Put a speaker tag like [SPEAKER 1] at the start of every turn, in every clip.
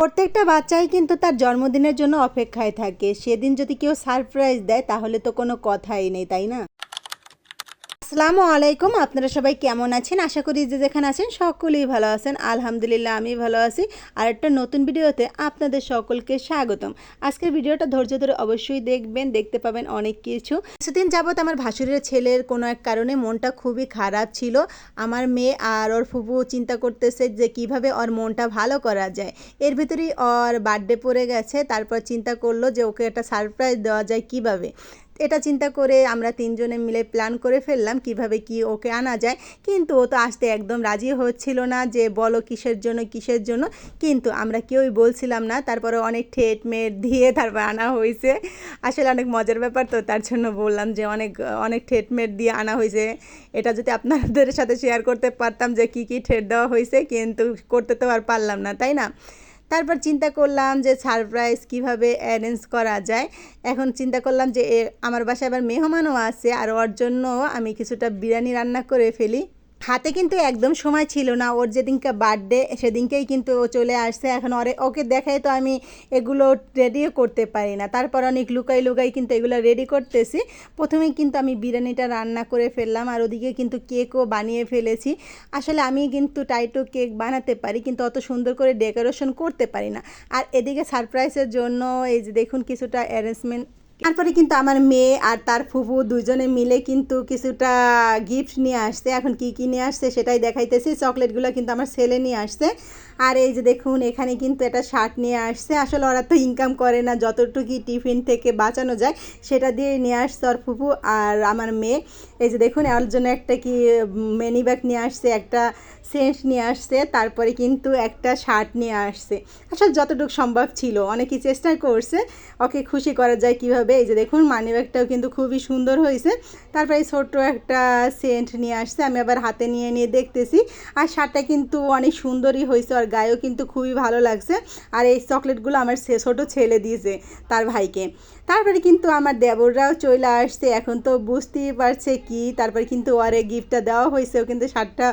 [SPEAKER 1] প্রত্যেকটা বাচ্চাই কিন্তু তার জন্মদিনের জন্য অপেক্ষায় থাকে। সেদিন যদি কেউ সারপ্রাইজ দেয়, তাহলে তো কোনো কথাই নেই, তাই না? আসসালামু আলাইকুম, আপনারা সবাই কেমন আছেন? আশা করি যে যেখানে আছেন সকলেই ভালো আছেন। আলহামদুলিল্লাহ, আমি ভালো আছি। আর একটা নতুন ভিডিওতে আপনাদের সকলকে স্বাগতম। আজকের ভিডিওটা ধৈর্য ধরে অবশ্যই দেখবেন, দেখতে পাবেন অনেক কিছু। কিছুদিন যাবৎ আমার ভাসুরের ছেলের কোনো এক কারণে মনটা খুবই খারাপ ছিল। আমার মেয়ে আর ওর ফুপু চিন্তা করতেছে যে কীভাবে ওর মনটা ভালো করা যায়। এর ভিতরেই ওর বার্থডে পড়ে গেছে। তারপর চিন্তা করল যে ওকে একটা সারপ্রাইজ দেওয়া যায় কীভাবে? এটা চিন্তা করে আমরা তিনজনে মিলে প্ল্যান করে ফেললাম কীভাবে কি ওকে আনা যায়। কিন্তু ও তো আসতে একদম রাজি হচ্ছিল না যে, বলো কিসের জন্য কিসের জন্য? কিন্তু আমরা কেউই বলছিলাম না। তারপরে অনেক ঠেট মেট দিয়ে তারপর আনা হয়েছে। আসলে অনেক মজার ব্যাপার তো, তার জন্য বললাম যে, অনেক অনেক ঠেট মেট দিয়ে আনা হয়েছে। এটা যদি আপনাদের সাথে শেয়ার করতে পারতাম যে, কি কি ঠেট দেওয়া হয়েছে? কিন্তু করতে তো আর পারলাম না, তাই না? তারপর চিন্তা করলাম যে সারপ্রাইজ কীভাবে অ্যারেঞ্জ করা যায়। এখন চিন্তা করলাম যে আমার বাসায় আবার মেহমানও আছে আর ওর জন্য আমি কিছুটা বিরিয়ানি রান্না করে ফেলি। হাতে কিন্তু একদম সময় ছিল না। ওর যেদিনকে বার্থডে সেদিনকেই কিন্তু ও চলে আসছে। এখন ওরে, ওকে দেখাই তো আমি এগুলো রেডিও করতে পারি না। তারপর অনেক লুকাই লুকাই কিন্তু এগুলো রেডি করতেছি। প্রথমেই কিন্তু আমি বিরিয়ানিটা রান্না করে ফেললাম আর ওদিকে কিন্তু কেকও বানিয়ে ফেলেছি। আসলে আমি কিন্তু টাইটো কেক বানাতে পারি, কিন্তু অত সুন্দর করে ডেকোরেশন করতে পারি না। আর এদিকে সারপ্রাইজের জন্য এই যে দেখুন, কিছুটা অ্যারেঞ্জমেন্ট তারপরে কিন্তু আমার মেয়ে আর তার ফুফু দুজনে মিলে কিন্তু কিছুটা গিফট নিয়ে আসছে। এখন কি কি নিয়ে আসছে সেটাই দেখাইতেছি। চকলেটগুলো কিন্তু আমার ছেলে নিয়ে আসছে। আর এই যে দেখুন, এখানে কিন্তু একটা শার্ট নিয়ে আসছে। আসলে ওরা তো ইনকাম করে না যতটুকু টিফিন থেকে বাঁচানো যায়, সেটা দিয়ে নিয়ে আসছে ওর ফুফু আর আমার মেয়ে। এই যে দেখুন, ওর জন্য একটা কি মেনি ব্যাগ নিয়ে আসছে, একটা সেন্ট নিয়ে আসছে, তারপরে কিন্তু একটা শার্ট নিয়ে আসছে। আসলে যতটুকু সম্ভব ছিল। অনেকেই চেষ্টা করছে, ওকে খুশি করা যায় কীভাবে এই যে দেখুন মানি ব্যাগটাও কিন্তু খুবই সুন্দর হয়েছে। তারপরে ছোট্ট একটা সেন্ট নিয়ে আসছে, আমি আবার হাতে নিয়ে নিয়ে দেখতেছি। আর শার্টটা কিন্তু অনেক সুন্দরই হয়েছে, আর গায়েও কিন্তু খুবই ভালো লাগছে। আর এই চকলেটগুলো আমার ছোটো ছেলে দিয়েছে, তার ভাইকে। তারপরে কিন্তু আমার দেবররাও চলে আসছে, এখন তো বুঝতেই পারছে কি। তারপরে কিন্তু ওরে গিফটটা দেওয়া হয়েছে ও কিন্তু শার্টটা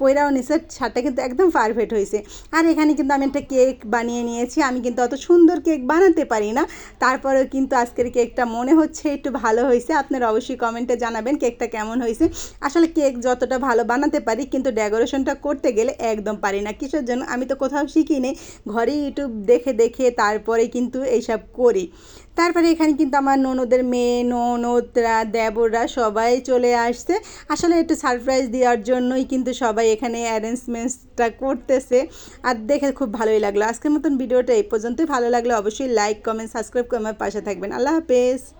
[SPEAKER 1] পয়রাও নিছে, শার্টটা কিন্তু একদম পারফেক্ট হয়েছে আর এখানে কিন্তু আমি একটা কেক বানিয়ে নিয়েছি, আমি কিন্তু অত সুন্দর কেক বানাতে পারি না। তারপরেও কিন্তু আজকের কেকটা মনে হচ্ছে একটু ভালো হয়েছে আপনারা অবশ্যই কমেন্টে জানাবেন কেকটা কেমন হয়েছে আসলে কেক যতটা ভালো বানাতে পারি, কিন্তু ডেকোরেশনটা করতে গেলে একদম পারি না। কিসের জন্য? আমি তো কোথাও শিখিনি ঘরে ইউটিউব দেখে দেখে তারপরে কিন্তু এইসব করি। তারপরে এখানে কিন্তু আমার ননদের মেয়ে, ননদরা, দেবররা সবাই চলে আসছে। আসলে একটু সারপ্রাইজ দেওয়ার জন্যই কিন্তু সবাই এখানে অ্যারেঞ্জমেন্টসটা করতেছে। আর দেখে খুব ভালোই লাগল। আজকের মতন ভিডিওটা এই পর্যন্তই। ভালো লাগল অবশ্যই লাইক কমেন্ট সাবস্ক্রাইব করে আমার পাশে থাকবেন। আল্লাহ হাফেজ।